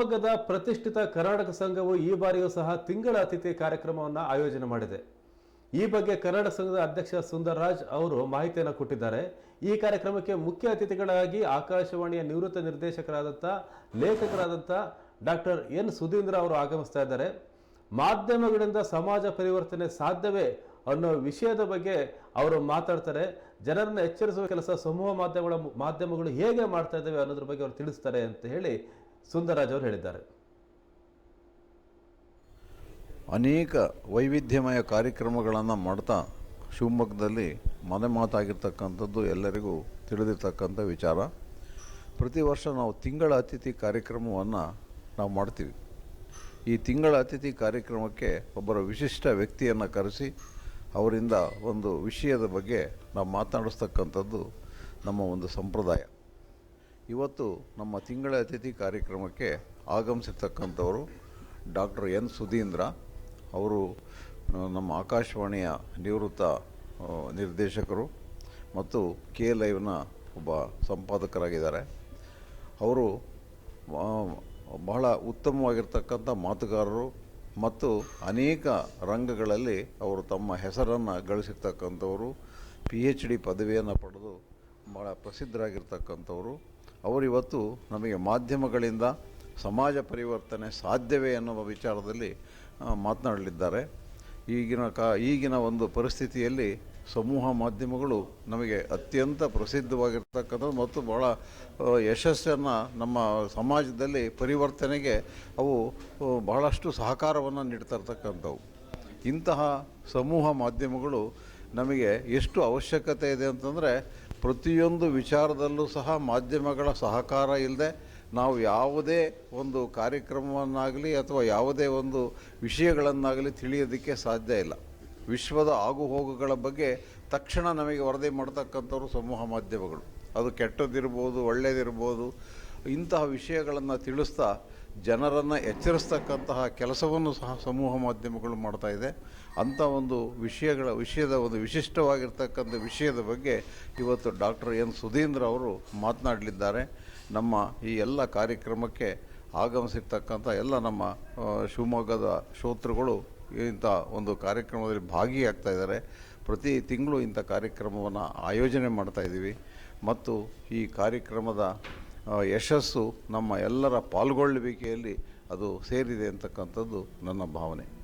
ಶಿವಮೊಗ್ಗದ ಪ್ರತಿಷ್ಠಿತ ಕರ್ನಾಟಕ ಸಂಘವು ಈ ಬಾರಿಯೂ ಸಹ ತಿಂಗಳ ಅತಿಥಿ ಕಾರ್ಯಕ್ರಮವನ್ನು ಆಯೋಜನೆ ಮಾಡಿದೆ. ಈ ಬಗ್ಗೆ ಕನ್ನಡ ಸಂಘದ ಅಧ್ಯಕ್ಷ ಸುಂದರ್ರಾಜ್ ಅವರು ಮಾಹಿತಿಯನ್ನು ಕೊಟ್ಟಿದ್ದಾರೆ. ಈ ಕಾರ್ಯಕ್ರಮಕ್ಕೆ ಮುಖ್ಯ ಅತಿಥಿಗಳಾಗಿ ಆಕಾಶವಾಣಿಯ ನಿವೃತ್ತ ನಿರ್ದೇಶಕರಾದಂಥ ಲೇಖಕರಾದಂಥ ಡಾಕ್ಟರ್ ಎನ್ ಸುಧೀಂದ್ರ ಅವರು ಆಗಮಿಸ್ತಾ ಇದ್ದಾರೆ. ಮಾಧ್ಯಮಗಳಿಂದ ಸಮಾಜ ಪರಿವರ್ತನೆ ಸಾಧ್ಯವೇ ಅನ್ನೋ ವಿಷಯದ ಬಗ್ಗೆ ಅವರು ಮಾತಾಡ್ತಾರೆ. ಜನರನ್ನು ಎಚ್ಚರಿಸುವ ಕೆಲಸ ಸಮೂಹ ಮಾಧ್ಯಮಗಳ, ಮಾಧ್ಯಮಗಳು ಹೇಗೆ ಮಾಡ್ತಾ ಇದ್ದಾವೆ ಅನ್ನೋದ್ರ ಬಗ್ಗೆ ಅವರು ತಿಳಿಸ್ತಾರೆ ಅಂತ ಹೇಳಿ ಸುಂದರರಾಜ್ ಅವರು ಹೇಳಿದ್ದಾರೆ. ಅನೇಕ ವೈವಿಧ್ಯಮಯ ಕಾರ್ಯಕ್ರಮಗಳನ್ನು ಮಾಡ್ತಾ ಶಿವಮೊಗ್ಗದಲ್ಲಿ ಮನೆ ಮಾತಾಗಿರ್ತಕ್ಕಂಥದ್ದು ಎಲ್ಲರಿಗೂ ತಿಳಿದಿರ್ತಕ್ಕಂಥ ವಿಚಾರ. ಪ್ರತಿ ವರ್ಷ ನಾವು ತಿಂಗಳ ಅತಿಥಿ ಕಾರ್ಯಕ್ರಮವನ್ನು ನಾವು ಮಾಡ್ತೀವಿ. ಈ ತಿಂಗಳ ಅತಿಥಿ ಕಾರ್ಯಕ್ರಮಕ್ಕೆ ಒಬ್ಬರ ವಿಶಿಷ್ಟ ವ್ಯಕ್ತಿಯನ್ನು ಕರೆಸಿ ಅವರಿಂದ ಒಂದು ವಿಷಯದ ಬಗ್ಗೆ ನಾವು ಮಾತನಾಡಿಸ್ತಕ್ಕಂಥದ್ದು ನಮ್ಮ ಒಂದು ಸಂಪ್ರದಾಯ. ಇವತ್ತು ನಮ್ಮ ತಿಂಗಳ ಅತಿಥಿ ಕಾರ್ಯಕ್ರಮಕ್ಕೆ ಆಗಮಿಸಿರ್ತಕ್ಕಂಥವರು ಡಾಕ್ಟರ್ ಎನ್ ಸುಧೀಂದ್ರ ಅವರು ನಮ್ಮ ಆಕಾಶವಾಣಿಯ ನಿವೃತ್ತ ನಿರ್ದೇಶಕರು ಮತ್ತು ಕೆ ಲೈವ್ನ ಒಬ್ಬ ಸಂಪಾದಕರಾಗಿದ್ದಾರೆ. ಅವರು ಬಹಳ ಉತ್ತಮವಾಗಿರ್ತಕ್ಕಂಥ ಮಾತುಗಾರರು ಮತ್ತು ಅನೇಕ ರಂಗಗಳಲ್ಲಿ ಅವರು ತಮ್ಮ ಹೆಸರನ್ನು ಗಳಿಸಿರ್ತಕ್ಕಂಥವರು ಪಿ ಎಚ್ ಡಿ ಪದವಿಯನ್ನು ಪಡೆದು ಭಾಳ ಪ್ರಸಿದ್ಧರಾಗಿರ್ತಕ್ಕಂಥವರು. ಅವರಿವತ್ತು ನಮಗೆ ಮಾಧ್ಯಮಗಳಿಂದ ಸಮಾಜ ಪರಿವರ್ತನೆ ಸಾಧ್ಯವೇ ಅನ್ನುವ ವಿಚಾರದಲ್ಲಿ ಮಾತನಾಡಲಿದ್ದಾರೆ. ಈಗಿನ ಕಾ, ಈಗಿನ ಒಂದು ಪರಿಸ್ಥಿತಿಯಲ್ಲಿ ಸಮೂಹ ಮಾಧ್ಯಮಗಳು ನಮಗೆ ಅತ್ಯಂತ ಪ್ರಸಿದ್ಧವಾಗಿರ್ತಕ್ಕಂಥದ್ದು ಮತ್ತು ಭಾಳ ಯಶಸ್ಸನ್ನು ನಮ್ಮ ಸಮಾಜದಲ್ಲಿ ಪರಿವರ್ತನೆಗೆ ಅವು ಬಹಳಷ್ಟು ಸಹಕಾರವನ್ನು ನೀಡ್ತಾ ಇರ್ತಕ್ಕಂಥವು ಇಂತಹ ಸಮೂಹ ಮಾಧ್ಯಮಗಳು ನಮಗೆ ಎಷ್ಟು ಅವಶ್ಯಕತೆ ಇದೆ ಅಂತಂದರೆ ಪ್ರತಿಯೊಂದು ವಿಚಾರದಲ್ಲೂ ಸಹ ಮಾಧ್ಯಮಗಳ ಸಹಕಾರ ಇಲ್ಲದೆ ನಾವು ಯಾವುದೇ ಒಂದು ಕಾರ್ಯಕ್ರಮವನ್ನಾಗಲಿ ಅಥವಾ ಯಾವುದೇ ಒಂದು ವಿಷಯಗಳನ್ನಾಗಲಿ ತಿಳಿಯೋದಕ್ಕೆ ಸಾಧ್ಯ ಇಲ್ಲ. ವಿಶ್ವದ ಆಗುಹೋಗುಗಳ ಬಗ್ಗೆ ತಕ್ಷಣ ನಮಗೆ ವರದಿ ಮಾಡತಕ್ಕಂಥವ್ರು ಸಮೂಹ ಮಾಧ್ಯಮಗಳು. ಅದು ಕೆಟ್ಟದ್ದಿರ್ಬೋದು ಒಳ್ಳೆಯದಿರ್ಬೋದು ಇಂತಹ ವಿಷಯಗಳನ್ನು ತಿಳಿಸ್ತಾ ಜನರನ್ನು ಎಚ್ಚರಿಸ್ತಕ್ಕಂತಹ ಕೆಲಸವನ್ನು ಸಹ ಸಮೂಹ ಮಾಧ್ಯಮಗಳು ಮಾಡ್ತಾ ಇದೆ. ಅಂಥ ಒಂದು ವಿಷಯಗಳ, ವಿಷಯದ ಒಂದು ವಿಶಿಷ್ಟವಾಗಿರ್ತಕ್ಕಂಥ ವಿಷಯದ ಬಗ್ಗೆ ಇವತ್ತು ಡಾಕ್ಟರ್ ಎನ್ ಸುಧೀಂದ್ರ ಅವರು ಮಾತನಾಡಲಿದ್ದಾರೆ. ನಮ್ಮ ಈ ಎಲ್ಲ ಕಾರ್ಯಕ್ರಮಕ್ಕೆ ಆಗಮಿಸಿರ್ತಕ್ಕಂಥ ಎಲ್ಲ ನಮ್ಮ ಶಿವಮೊಗ್ಗದ ಶ್ರೋತೃಗಳು ಇಂಥ ಒಂದು ಕಾರ್ಯಕ್ರಮದಲ್ಲಿ ಭಾಗಿಯಾಗ್ತಾ ಇದ್ದಾರೆ. ಪ್ರತಿ ತಿಂಗಳು ಇಂಥ ಕಾರ್ಯಕ್ರಮವನ್ನು ಆಯೋಜನೆ ಮಾಡ್ತಾ ಇದ್ದೀವಿ. ಮತ್ತು ಈ ಕಾರ್ಯಕ್ರಮದ ಯಶಸ್ಸು ನಮ್ಮ ಎಲ್ಲರ ಪಾಲ್ಗೊಳ್ಳುವಿಕೆಯಲ್ಲಿ ಅದು ಸೇರಿದೆ ಅಂತಕ್ಕಂಥದ್ದು ನನ್ನ ಭಾವನೆ.